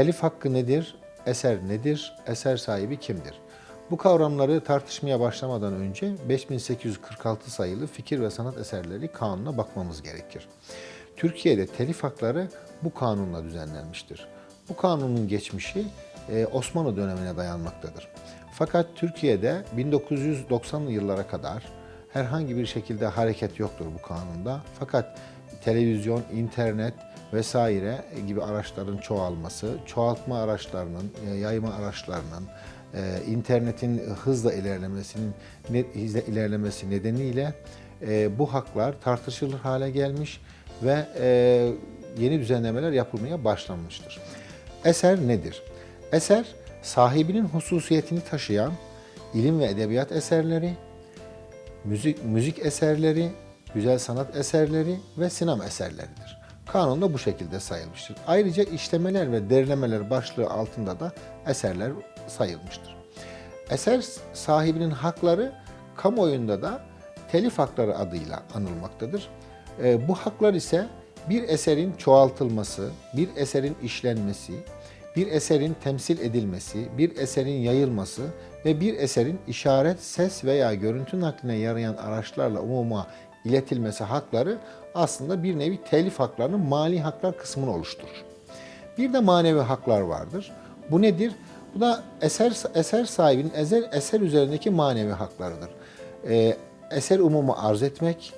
telif hakkı nedir, eser nedir, eser sahibi kimdir? Bu kavramları tartışmaya başlamadan önce 5846 sayılı fikir ve sanat eserleri kanuna bakmamız gerekir. Türkiye'de telif hakları bu kanunla düzenlenmiştir. Bu kanunun geçmişi e, Osmanlı dönemine dayanmaktadır. Fakat Türkiye'de 1990'lı yıllara kadar herhangi bir şekilde hareket yoktur bu kanunda. Fakat televizyon, internet vesaire gibi araçların çoğalması, çoğaltma araçlarının, e, yayma araçlarının, e, internetin hızla ilerlemesinin hızla ilerlemesi nedeniyle e, bu haklar tartışılır hale gelmiş ve yeni düzenlemeler yapılmaya başlanmıştır. Eser nedir? Eser sahibinin hususiyetini taşıyan ilim ve edebiyat eserleri, müzik müzik eserleri, güzel sanat eserleri ve sinema eserleridir. Kanunda bu şekilde sayılmıştır. Ayrıca işlemeler ve derlemeler başlığı altında da eserler sayılmıştır. Eser sahibinin hakları kamuoyunda da telif hakları adıyla anılmaktadır. Ee, bu haklar ise bir eserin çoğaltılması, bir eserin işlenmesi, bir eserin temsil edilmesi, bir eserin yayılması ve bir eserin işaret, ses veya görüntü nakline yarayan araçlarla umuma iletilmesi hakları aslında bir nevi telif haklarının mali haklar kısmını oluşturur. Bir de manevi haklar vardır. Bu nedir? Bu da eser eser sahibinin eser, eser üzerindeki manevi haklarıdır. Ee, eser umumu arz etmek,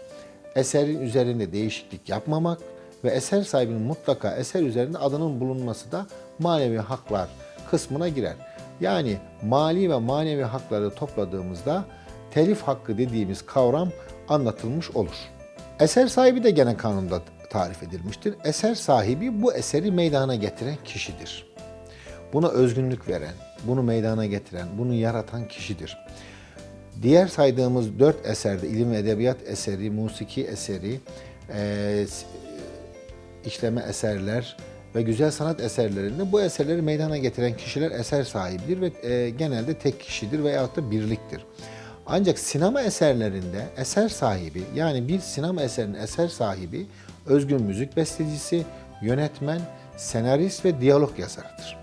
eserin üzerinde değişiklik yapmamak ve eser sahibinin mutlaka eser üzerinde adının bulunması da manevi haklar kısmına girer. Yani mali ve manevi hakları topladığımızda telif hakkı dediğimiz kavram anlatılmış olur. Eser sahibi de gene kanunda tarif edilmiştir. Eser sahibi bu eseri meydana getiren kişidir. Buna özgünlük veren, bunu meydana getiren, bunu yaratan kişidir. Diğer saydığımız dört eserde ilim ve edebiyat eseri, musiki eseri, s- işleme eserler ve güzel sanat eserlerinde bu eserleri meydana getiren kişiler eser sahibidir ve e, genelde tek kişidir veyahut da birliktir. Ancak sinema eserlerinde eser sahibi yani bir sinema eserinin eser sahibi özgün müzik bestecisi, yönetmen, senarist ve diyalog yazarıdır.